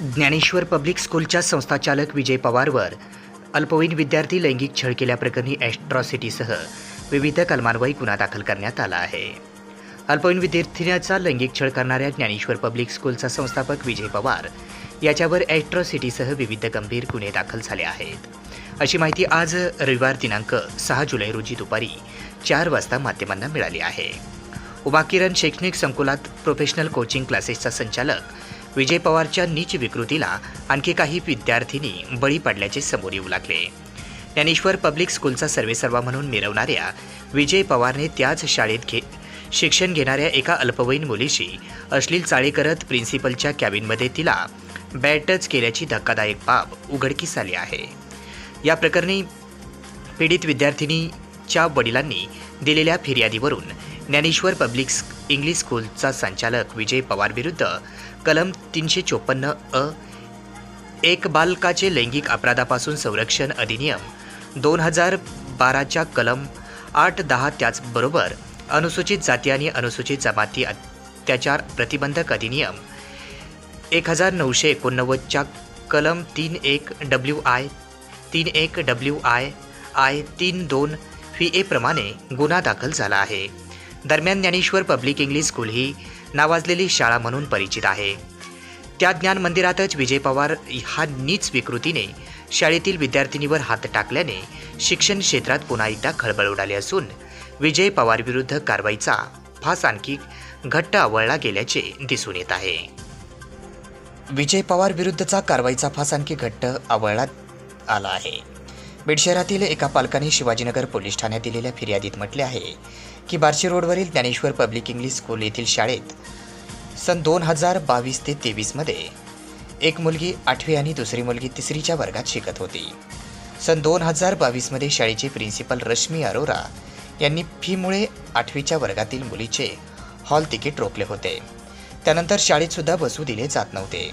Dnyaneshwar public स्कूलच्या संस्थाचालक विजय पवारवर अल्पवयीन विद्यार्थी लैंगिक छळ केल्याप्रकरणी ॲस्ट्रॉसिटीसह विविध कलमान्वये गुन्हा दाखल करण्यात आला आहे. अल्पवयीन विद्यार्थिनीचा लैंगिक छळ करणाऱ्या ज्ञानेश्वर पब्लिक स्कूलचा संस्थापक विजय पवार याच्यावर ॲट्रॉसिटीसह विविध गंभीर गुन्हे दाखल झाले आहेत. अशी माहिती आज रविवार दिनांक सहा जुलै रोजी दुपारी चार वाजता माध्यमांना मिळाली आहे. उमाकिरण शैक्षणिक संकुलात प्रोफेशनल कोचिंग क्लासेसचा संचालक विजय पवारच्या नीच विकृतीला आणखी काही विद्यार्थिनी बळी पडल्याचे समोर येऊ लागले. ज्ञानेश्वर पब्लिक स्कूलचा सर्वेसर्वा म्हणून मिरवणाऱ्या विजय पवारने त्याच शाळेत घे शिक्षण घेणाऱ्या एका अल्पवयीन मुलीशी अश्लील चाळी करत प्रिन्सिपलच्या कॅबिनमध्ये तिला बॅट टच केल्याची धक्कादायक बाब उघडकीस आली आहे. या प्रकरणी पीडित विद्यार्थिनीच्या वडिलांनी दिलेल्या फिर्यादीवरून ज्ञानेश्वर पब्लिक इंग्लिश स्कूलचा संचालक विजय पवार विरुद्ध कलम तीनशे चोपन्न अ एक बालकाचे लैंगिक अपराधापासून संरक्षण अधिनियम दोन हजार बाराच्या कलम आठ दहा त्याचबरोबर अनुसूचित जाती आणि अनुसूचित जमाती अत्याचार प्रतिबंधक अधिनियम एक हजार नऊशे एकोणनव्वदच्या कलम तीन एक डब्ल्यू आय तीन एक डब्ल्यू आय आय तीन दोन फी एप्रमाणे गुन्हा दाखल झाला आहे. दरम्यान ज्ञानेश्वर पब्लिक इंग्लिश स्कूल ही नावाजलेली शाळा म्हणून परिचित आहे. त्या ज्ञान मंदिरातच विजय पवार हा नीच विकृतीने शाळेतील विद्यार्थिनीवर हात टाकल्याने शिक्षण क्षेत्रात पुन्हा एकदा खळबळ उडाली असून विजय पवारविरुद्ध कारवाईचा फास आणखी घट्ट आवळला गेल्याचे दिसून येत आहे. विजय पवार विरुद्धचा कारवाईचा फास आणखी घट्ट आवळण्यात आला आहे. बीड शहरातील एका पालकाने शिवाजीनगर पोलीस ठाण्यात दिलेल्या फिर्यादीत म्हटले आहे की बार्शी रोडवरील ज्ञानेश्वर पब्लिक इंग्लिश स्कूल येथील शाळेत सन दोन हजार बावीस ते तेवीसमध्ये एक मुलगी आठवी आणि दुसरी मुलगी तिसरीच्या वर्गात शिकत होती. सन दोन हजार बावीसमध्ये शाळेचे प्रिन्सिपल रश्मी अरोरा यांनी फीमुळे आठवीच्या वर्गातील मुलीचे हॉल तिकीट रोखले होते. त्यानंतर शाळेतसुद्धा बसू दिले जात नव्हते.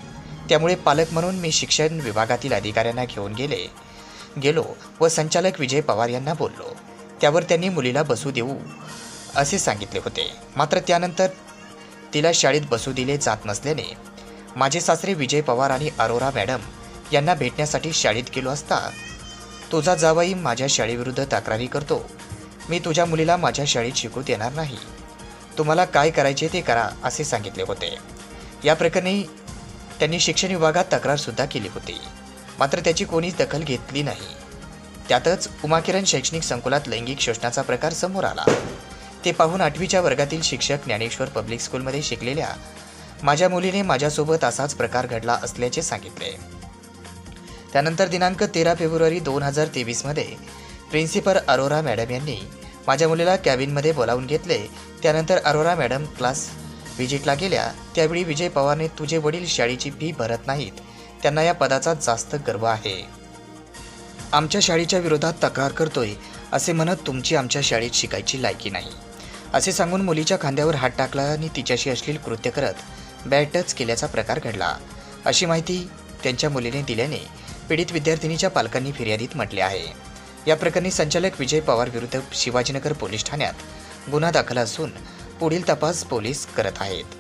त्यामुळे पालक म्हणून मी शिक्षण विभागातील अधिकाऱ्यांना घेऊन गेले. गेलो व संचालक विजय पवार यांना बोललो. त्यावर त्यांनी मुलीला बसू देऊ असे सांगितले होते. मात्र त्यानंतर तिला शाळेत बसू दिले जात नसल्याने माझे सासरे विजय पवार आणि अरोरा मॅडम यांना भेटण्यासाठी शाळेत गेलो असता तुझा जावाई माझ्या शाळेविरुद्ध तक्रारी करतो. मी तुझ्या मुलीला माझ्या शाळेत शिकू देणार नाही. तुम्हाला काय करायचे ते करा असे सांगितले होते. या प्रकरणी त्यांनी शिक्षण विभागात तक्रारसुद्धा केली होती. मात्र त्याची कोणीच दखल घेतली नाही. त्यातच उमाकिरण शैक्षणिक संकुलात लैंगिक शोषणाचा प्रकार समोर आला. ते पाहून आठवीच्या वर्गातील शिक्षक ज्ञानेश्वर पब्लिक स्कूलमध्ये शिकलेल्या माझ्या मुलीने माझ्यासोबत असाच प्रकार घडला असल्याचे सांगितले. त्यानंतर दिनांक तेरा फेब्रुवारी दोन हजार तेवीसमध्ये प्रिन्सिपल अरोरा मॅडम यांनी माझ्या मुलीला कॅबिनमध्ये बोलावून घेतले. त्यानंतर अरोरा मॅडम क्लास व्हिजिटला गेल्या. त्यावेळी विजय पवारने तुझे वडील शाळेची फी भरत नाहीत. त्यांना या पदाचा जास्त गर्व आहे. आमच्या शाळेच्या विरोधात तक्रार करतोय असे म्हणत तुमची आमच्या शाळेत शिकायची लायकी नाही. असे सांगून मुलीच्या खांद्यावर हात टाकला आणि तिच्याशी अश्लील कृत्य करत बॅट टच केल्याचा प्रकार घडला. अशी माहिती त्यांच्या मुलीने दिल्याने पीडित विद्यार्थिनीच्या पालकांनी फिर्यादीत म्हटले आहे. या प्रकरणी संचालक विजय पवार विरुद्ध शिवाजीनगर पोलीस ठाण्यात गुन्हा दाखल असून पुढील तपास पोलीस करत आहेत.